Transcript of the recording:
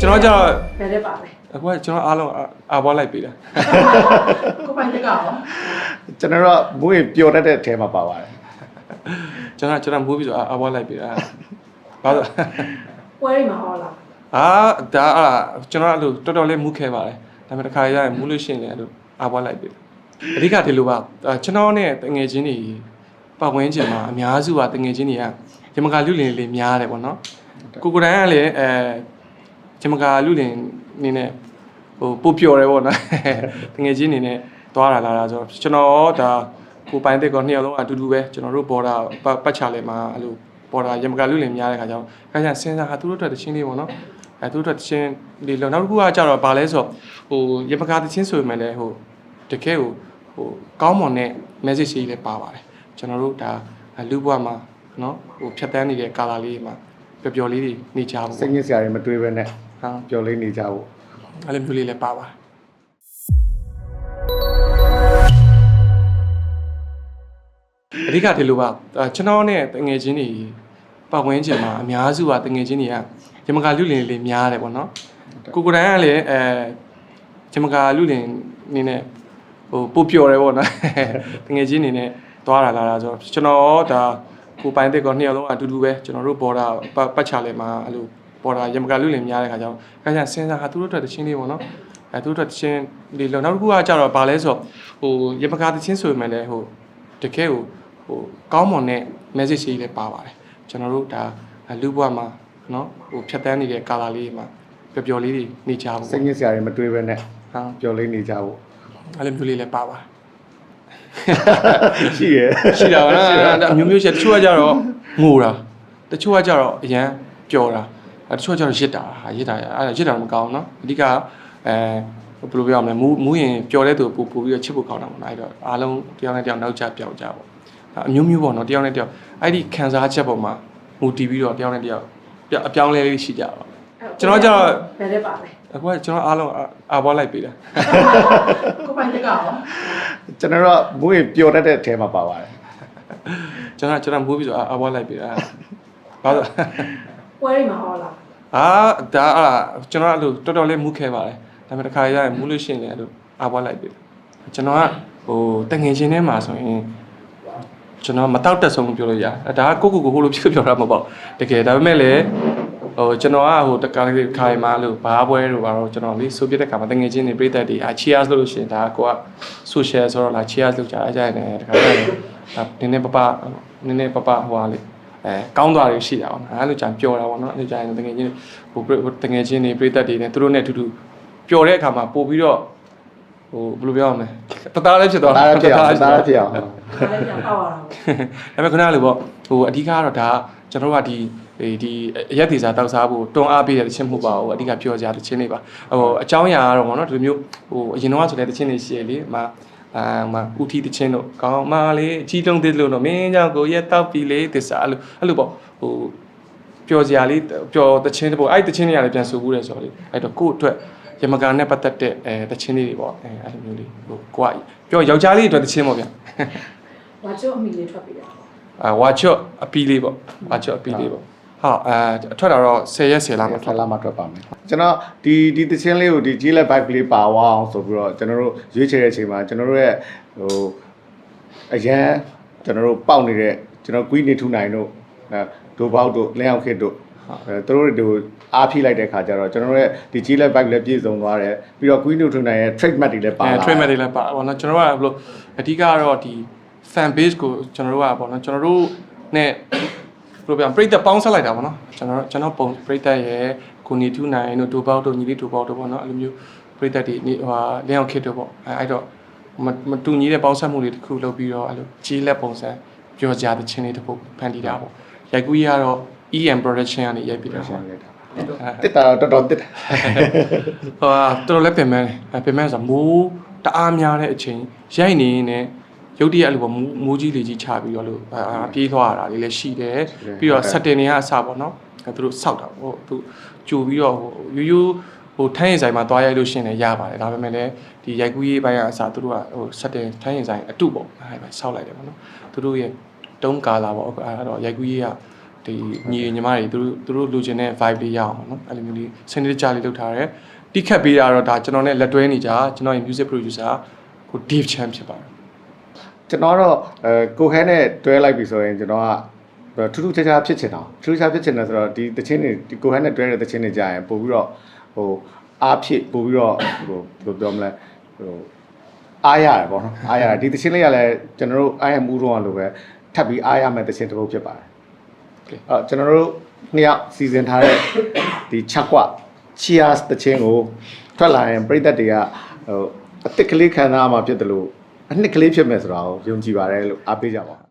ကျွန်တော်ကျတော့ဘယ်တဲ့ပါလဲအခုကကျွန်တော်အားလုံးအာဘွားလိုက်ပေးတာကိုပိုင်တက်ကရောကျွန်တော်တို့ကမွေးပျော်တတ်တဲ့အထဲမှာပါပါတယ်ကျွန်တော်ကျွန်တော်မူးပြီးဆိုအာဘွားလိုက်ပေးတာဘာလို့ပွဲတွေမှာဟောလားအာဒါအာကျွန်တော်အဲ့လိုတော်တော်လေးမူးခဲပါတယ်ဒါပေမဲ့တစ်ခါရရင်မူးလို့ရှိရင်လည်းအဲ့လိုအာဘွားလိုက်ပေးအဓိကဒီလိုပါအာကျွန်တော်နဲ့တငယ်ချင်းတွေပတ်ဝန်းကျင်မှာအများစုကတငယ်ချင်းတွေကဂျမကာလူလင်လေးများတယ်ပေါ့နော်ကိုကိုတိုင်ကလည်းအဲ ဂျမကာလူလင်နေနဲ့ဟိုပို့ပျော်တယ်ပေါ့နော်တငယ်ချင်းနေနဲ့သွားတာလာတာဆိုတော့ကျွန်တော်ဒါကိုပိုင်တဲ့ကောနှစ်ယောက်လုံးအတူတူပဲကျွန်တော်တို့ဘော်ဒါပတ်ချလဲမှာအဲ့လိုဘော်ဒါရမကလူလင်များတဲ့ခါကျတော့ခါကျစဉ်းစားဟာသူတို့အတွက်တချင်းလေးပေါ့နော်အဲသူတို့အတွက်တချင်းလေးလောက်နောက်တစ်ခုကကြတော့ဗာလဲဆိုတော့ဟိုရမကတချင်းဆိုပေမဲ့လည်းဟိုတကယ်ကိုဟိုကောင်းမွန်တဲ့ message လေးလည်းပါပါတယ်ကျွန်တော်တို့ဒါလူဘွားမှာနော်ဟိုဖြတ်တန်းနေတဲ့ကာလာလေးမှာပျော်ပျော်လေးတွေနေကြဖို့စိတ်ညစ်စရာတွေမတွေးဘဲနဲ့ ဟာပျော်လေးနေကြဖို့အဲ့လိုမျိုးလေးလည်းပါပါတယ်အဓိကဒီလိုပါအာကျွန်တော်နဲ့တငယ်ချင်းတွေပတ်ဝန်းကျင်မှာအများစုကတငယ်ချင်းတွေကဂျမကာလူလင်လေးများတယ်ပေါ့နော်ကိုကိုတိုင်ကလည်းအဲဂျမကာလူလင်နေနဲ့ဟိုပို့ပျော်တယ်ပေါ့နော်တငယ်ချင်းနေနဲ့သွားတာလာတာဆိုတော့ကျွန်တော်ဒါကိုပိုင်တဲ့ကောနှစ်ယောက်လုံးအတူတူပဲကျွန်တော်တို့ဘော်ဒါပတ်ချလဲမှာအဲ့လို ဘော်ဒါရမကာလူလင်များတဲ့ခါကျတော့ခါကျစဉ်းစားဟာသူတို့အတွက်တချင်းလေးပေါ့နော်အဲသူတို့အတွက်တချင်းလေးလောက်နောက်တစ်ခုကကြတော့ဗာလဲဆိုတော့ဟိုရမကာတချင်းဆိုပေမဲ့လည်းဟိုတကယ်ကိုဟိုကောင်းမွန်တဲ့ message လေးလည်းပါပါတယ်ကျွန်တော်တို့ဒါလူဘွားမှာနော်ဟိုဖြတ်တန်းနေတဲ့ကာလာလေးမှာပျော်ပျော်လေးတွေနေကြဖို့စိတ်ညစ်စရာတွေမတွေးဘဲနဲ့ဟာပျော်လေးနေကြဖို့အဲ့လိုမျိုးလေးလည်းပါပါတယ်ရှိရယ်ရှိတာပါနော်ဒါအမျိုးမျိုးရှိတယ်တချို့ကကြတော့ငိုတာတချို့ကကြတော့အရန်ပျော်တာအဲ တချို့ကကြတော့ရစ်တာဟာရစ်တာအဲ့ဒါရစ်တာမကောင်းเนาะအဓိကအဲဘယ်လိုပြောရမလဲမူးမူးရင်ပျော်တဲ့သူကိုပူပူပြီးတော့ချစ်ဖို့ကောင်းတာပေါ့နော်အဲ့တော့အားလုံးတယောက်နဲ့တယောက်နောက်ကျပြောက်ကြပေါ့ဒါအမျိုးမျိုးပေါ့နော်တယောက်နဲ့တယောက်အဲ့ဒီခံစားချက်ပေါ်မှာမူတည်ပြီးတော့တယောက်နဲ့တယောက်အပြောင်းလဲလေးရှိကြပါကျွန်တော်ကျတော့ ဘယ်တဲ့ပါလဲ အခုကကျွန်တော်အားလုံးအာဘွားလိုက်ပေးတာ ကိုပိုင်တက်ကရော ကျွန်တော်တို့ကမွေးပျော်တတ်တဲ့အထဲမှာပါပါတယ် ကျွန်တော်ကျွန်တော်မူးပြီးဆိုအာဘွားလိုက်ပေးတာဘာလို့ ပွဲတွေမှာဟောလား အာဒါအာကျွန်တော်အဲ့လိုတော်တော်လေးမူးခဲပါတယ်ဒါပေမဲ့တစ်ခါရရင်မူးလို့ရှိရင်လည်းအဲ့လိုအားပွားလိုက်ပြီကျွန်တော်ကဟိုတငင်ချင်းထဲမှာဆိုရင်ကျွန်တော်မတောက်တက်ဆုံးလို့ပြောလို့ရတယ်ဒါကကိုကိုကိုဟိုလိုပြောပြောတာမဟုတ်ပါဘူးတကယ်ဒါပေမဲ့လည်းဟိုကျွန်တော်ကဟိုတကားလေးခိုင်မှာလို့ဘာပွဲတို့ဘာတော့ကျွန်တော်လေးဆိုပြတဲ့ခါမှာတငင်ချင်းတွေပြည့်တဲ့ဒီအာ cheers လို့လို့ရှိရင်ဒါကိုက social ဆိုတော့လာ cheers လုပ်ကြအားကြရတယ်တခါကျရင်ဒါနည်းနည်းပပနည်းနည်းပပဟိုဟာလေး အဲကောင်းသွားတွေရှိတာပေါ့နော်အဲ့လိုကြံပျော်တာပေါ့နော်အဲ့လိုကြရင်တကယ်ချင်းဟိုတကယ်ချင်းတွေပြည့်သက်တွေနဲ့သူတို့နဲ့အတူတူပျော်တဲ့အခါမှာပို့ပြီးတော့ဟိုဘယ်လိုပြောရမလဲတသားလည်းဖြစ်သွားဒါလည်းဖြစ်အောင်ဒါလည်းဖြစ်အောင်ဒါလည်းပြန်ပေါက်ရတာပေါ့ဒါပေမဲ့ခုနကလိုပေါ့ဟိုအဓိကကတော့ဒါကျွန်တော်တို့ကဒီဒီအရက်သေးစားတောက်စားဖို့တွန်းအားပေးတဲ့တခြင်းမဟုတ်ပါဘူးအဓိကပြောကြတဲ့တခြင်းတွေပါဟိုအကြောင်းအရာကတော့ဗောနော်ဒီလိုမျိုးဟိုအရင်တော့ဆိုတဲ့တခြင်းတွေရှိရလေမ အာမဥတီတခြင်းတို့ကောင်းမလေးအကြီးတုံးသေးလို့တော့မင်းကြောင့်ကိုရက်တောက်ပြီလေသစ္စာအဲ့လိုအဲ့လိုပေါ့ဟိုပျော်စရာလေးပျော်တခြင်းတပေါ့အဲ့တခြင်းတွေကလည်းပြန်ဆိုဘူးတယ်ဆိုတော့လေအဲ့တော့ကို့အတွက်ယမကန်နဲ့ပတ်သက်တဲ့အဲတခြင်းလေးတွေပေါ့အဲအဲ့လိုမျိုးလေးဟိုကိုကပြောယောက်ျားလေးအတွက်တခြင်းပေါ့ဗျာဝါချိုအမိလေးထွက်ပြီးတာအာဝါချော့အပီးလေးပေါ့ဝါချော့အပီးလေးပေါ့ ဟာအဲအထွက်တာတော့10ရက်10လမှာဖထွက်လာမထွက်ပါမယ်ကျွန်တော်ဒီဒီတချင်းလေးကိုဒီကြီးလက်ဘိုက်ကလေးပါဝအောင်ဆိုပြီးတော့ကျွန်တော်တို့ရွေးချယ်တဲ့အချိန်မှာကျွန်တော်တို့ရဲ့ဟိုအရန်ကျွန်တော်တို့ပေါက်နေတဲ့ကျွန်တော်ကွီးနေထူနိုင်တို့အဲဒိုဘောက်တို့လင်းအောင်ခစ်တို့အဲသူတို့တို့အားဖြည့်လိုက်တဲ့ခါကျတော့ကျွန်တော်တို့ရဲ့ဒီကြီးလက်ဘိုက်လည်းပြည့်စုံသွားတယ်ပြီးတော့ကွီးနေထူနိုင်ရဲ့ trademark တွေလည်းပါအဲလာ trade mat တွေလည်းပါပေါ့နော်ကျွန်တော်တို့ကဘယ်လိုအဓိကကတော့ဒီ fan base ကိုကျွန်တော်တို့ကပေါ့နော်ကျွန်တော်တို့ ਨੇ ဘယ်လိုပြောပြရိတ်သက်ပေါင်းဆက်လိုက်တာပေါ့နော်ကျွန်တော်ကျွန်တော်ပုံပရိတ်သက်ရဲ့ကိုနေတူနိုင်တို့ဒိုဘောက်တို့ညီလေးဒိုဘောက်တို့ပေါ့နော်အဲ့လိုမျိုးပရိတ်သက်တွေဟိုဟာလင်းအောင်ခစ်တို့ပေါ့အဲအဲ့တော့မမတူညီတဲ့ပေါင်းဆက်မှုတွေတစ်ခုလုပ်ပြီးတော့အဲ့လိုကြီးလက်ပုံစံပြောကြတဲ့ချင်းလေးတစ်ခုဖန်တီးတာပေါ့ရိုက်ကူးကြီးကတော့ EM production ကနေရိုက်ပြီးတော့ပေါ့တစ်တာတော့တော်တော်တစ်တာဟိုဟာတော်တော်လည်းပြင်မဲတယ်အဲပြင်မဲဆိုမိုးတအားများတဲ့အချိန်ရိုက်နေနေ ရုတ်တရက်အဲ့လိုပေါ့မိုးမိုးကြီးလေကြီးချပြီးတော့လို့အာပြေးသွားတာလေးလည်းရှိတယ်ပြီးတော့ setting တွေကအစပေါ့နော်အဲသူတို့စောက်တာဟိုသူကြိုပြီးတော့ဟိုရိုးရိုးဟိုထိုင်းရင်ဆိုင်မှာသွားရိုက်လို့ရှရင်လည်းရပါတယ်ဒါပေမဲ့လည်းဒီရိုက်ကူးရေးပိုင်းကအစသူတို့ကဟို setting ထိုင်းရင်ဆိုင်အတုပေါ့အဲပဲစောက်လိုက်တယ်ပေါ့နော်သူတို့ရဲ့တုံးကာလာပေါ့အဲ့တော့ရိုက်ကူးရေးကတဒီညီညီမတွေသူတို့သူတို့လိုချင်တဲ့ vibe လေးရအောင်ပေါ့နော်အဲ့လိုမျိုးလေးစနေကြလေးလုပ်ထားတယ်တိခတ်ပေးတာတော့ဒါကျွန်တော်နဲ့လက်တွဲနေကြကျွန်တော်ရဲ့ music producer ကို Dave Chan ဖြစ်ပါတယ် ကျွန်တော်တော့အဲကိုဟဲနဲ့တွဲလိုက်ပြီဆိုရင်ကျွန်တော်ကထူးထူးခြားခြားဖြစ်ချင်တာထူးထူးခြားဖြစ်ချင်တယ်ဆိုတော့ဒီတချင်းတွေဒီကိုဟဲနဲ့တွဲတဲ့တချင်းတွေကြာရင်ပို့ပြီးတော့ဟိုအားဖြစ်ပို့ပြီးတော့ဟိုဘယ်လိုပြောမလဲဟိုအားရတယ်ပေါ့နော်အားရတယ်ဒီတချင်းလေးကလည်းကျွန်တော်တို့အားရမှုတော့လို့ပဲထပ်ပြီးအားရမယ်တချင်းတစ်ပုတ်ဖြစ်ပါတယ်အဲ့ကျွန်တော်တို့နှစ်ယောက်စီစဉ်ထားတဲ့ဒီချက်ကွ cheers တချင်းကိုထွက်လာရင်ပြည်သက်တွေကဟိုအစ်စ်ကလေးခံစားမှာဖြစ်တယ်လို့ အနှစ်ကလေးဖြစ်မယ်ဆိုတာကိုယုံကြည်ပါတယ်လို့အားပေးကြပါဦး